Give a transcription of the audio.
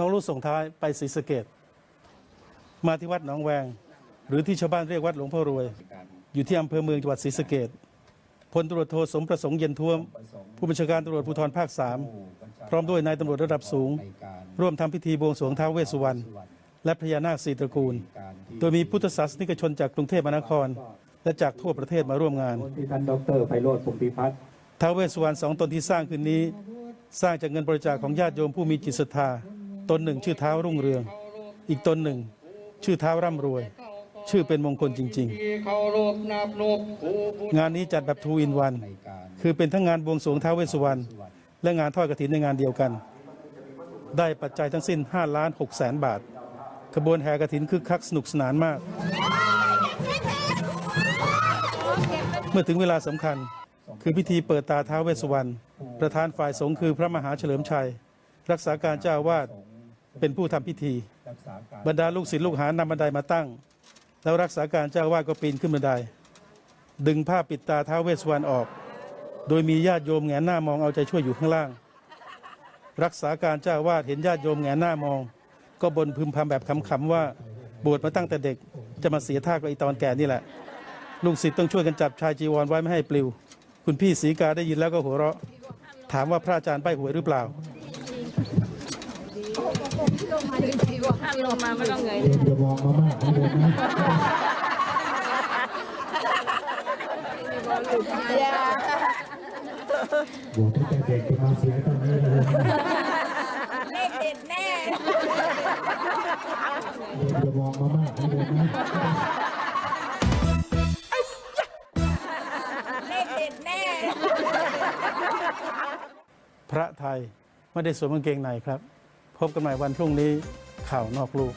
น้องรู้ส่งท้ายไปศรีสะเกดมาที่วัดหนองแวง หรือที่ชาวบ้านเรียกวัดหลวงพ่อรวย อยู่ที่อำเภอเมืองจังหวัดศรีสะเกดพลตำรวจโทสมประสงค์เย็นท่วม ผู้บัญชาการตำรวจภูธรภาคสามพร้อมด้วยนายตำรวจระดับสูง ร่วมทำพิธีบวงสรวงท้าวเวสสุวรรณและพญานาคสีตระกูล โดยมีพุทธศาสนิกชนจากกรุงเทพมหานคร และจากทั่วประเทศมาร่วมงานที่ท่านดรไพโรธพงศ์พิพัฒน์ท้าวเวสสุวรรณสองตนที่สร้างขึ้นนี้ สร้างจากเงินบริจาคของญาติโยมผู้มีจิตศรัทธา ตนหนึ่งชื่อเท้ารุ่งเรือง อีกตนหนึ่ง ชื่อเท้าร่ำรวย ชื่อเป็นมงคลจริง ๆ งานนี้จัดแบบทูอินวัน คือเป็นทั้งงานบวงสรวงท้าวเวสสุวรรณและงานทอดกฐินในงานเดียวกัน ได้ปัจจัยทั้งสิ้น5ล้าน6แสนบาท ขบวนแห่กฐินคึกคักสนุกสนานมาก เมื่อถึงเวลาสำคัญคือพิธีเปิดตาท้าวเวสสุวรรณประธานฝ่ายสงฆ์คือพระมหาเฉลิมชัย รักษาการเจ้าวาส เป็นผู้ทำพิธีรักษาการบรรดาลูกศิษย์ลูกหานำบันไดมาตั้ง แล้วรักษาการเจ้าอาวาสก็ปีนขึ้นบันได ดึงผ้าปิดตาท้าวเวสสุวรรณออก โดยมีญาติโยมแงนหน้ามองเอาใจช่วยอยู่ข้างล่าง รักษาการเจ้าอาวาสเห็นญาติโยมแงนหน้ามอง ก็บนพึมพำแบบขำๆว่าบวชมาตั้งแต่เด็กจะมาเสียท่ากับไอตอนแก่นี่แหละ ลูกศิษย์ต้องช่วยกันจับชายจีวรไว้ไม่ให้ปลิว คุณพี่ศรีกาได้ยินแล้วก็หัวเราะ ถามว่าพระอาจารย์ใบหวยหรือเปล่า ห้ามลงมาไม่ต้องเงยอย่ามองมามากนะโยมนะบวชตั้งแต่เด็กจะมาเสียตอนนี้นะโยมนะเลขเด็ดแน่อย่ามองมามากนะโยมนะเลขเด็ดแน่ พระไทยไม่ได้สวมกางเกงในครับ พบกันใหม่วันพรุ่งนี้ข่าวนอกลูก